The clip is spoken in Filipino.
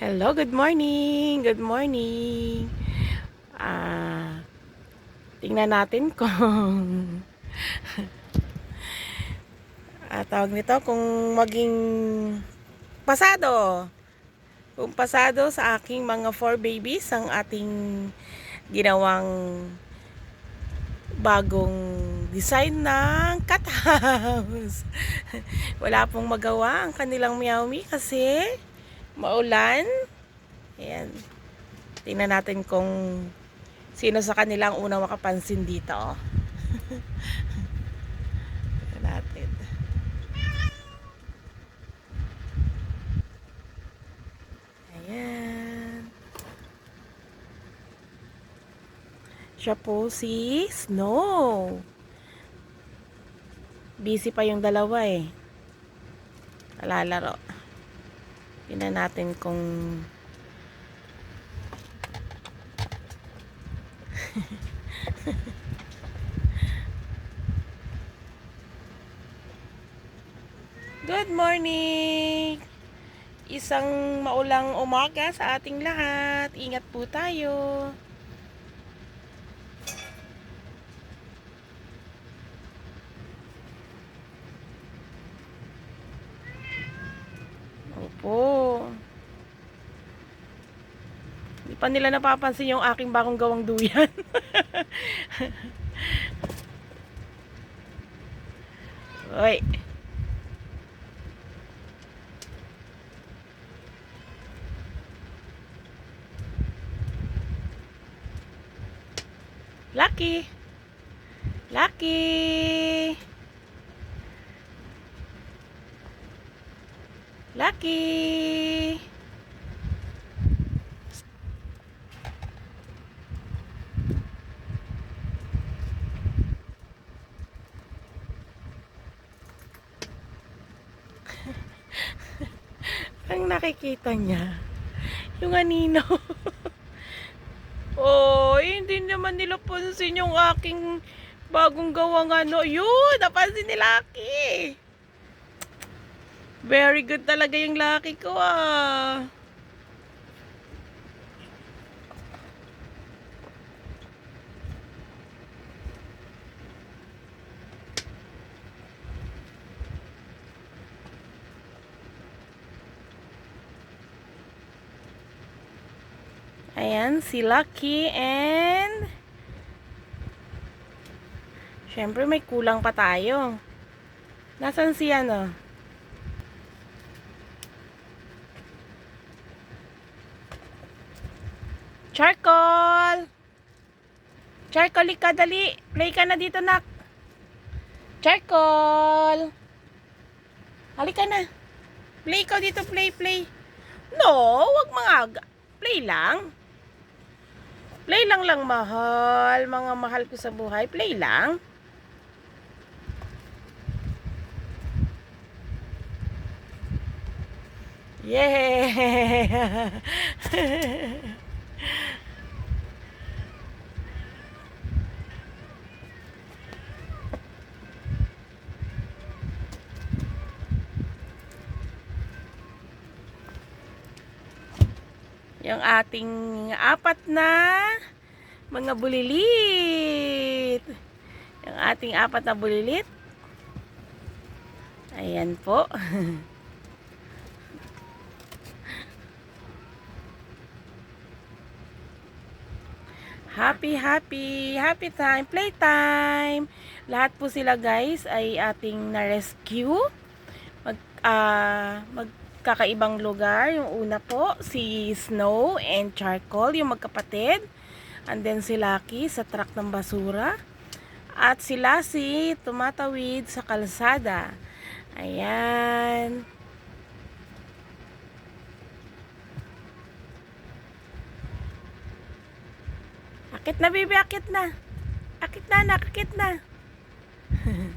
Hello, good morning. Good morning. Ah, tingnan natin kung ah, tawag nito kung maging pasado. Kung pasado sa aking mga four babies ang ating ginawang bagong design ng cat house. Wala pong magawa ang kanilang Meowmi kasi maulan. Ayan. Tingnan natin kung sino sa kanila ang unang makapansin dito. Tingnan natin. Ayan. Siya po si Snow. Busy pa yung dalawa eh. Alalaro. Tingnan natin kung Good morning! Isang maulang umaga sa ating lahat. Ingat po tayo. Opo. Hindi pa nila napapansin yung aking bagong gawang duyan. Oy. Lucky. Lucky. Lucky. Ang nakikita niya, yung anino. oh, hindi naman nila pansin yung aking bagong gawang ano. Yun, napansin ni Lucky. Very good talaga yung Lucky ko ah. Ayan, si Lucky and... Siyempre, may kulang pa tayo. Nasaan si ano? Charcoal! Charcoal, ka dali. Play ka na dito, nak. Charcoal! Halika na. Play ka dito, play, play. No, wag mga... Play lang. Play lang lang, mahal. Mga mahal ko sa buhay. Play lang. Yeah! yung ating apat na mga bulilit. Yung ating apat na bulilit. Ayan po. Happy, happy, happy time, playtime. Lahat po sila guys ay ating na-rescue. Mag, ah, magkakaibang lugar. Yung una po, si Snow and Charcoal, yung magkapatid. And then si Lucky sa truck ng basura. At si Lassie tumatawid sa kalsada. Ayan. Akit na, baby. Akit na. Akit na, anak. Na.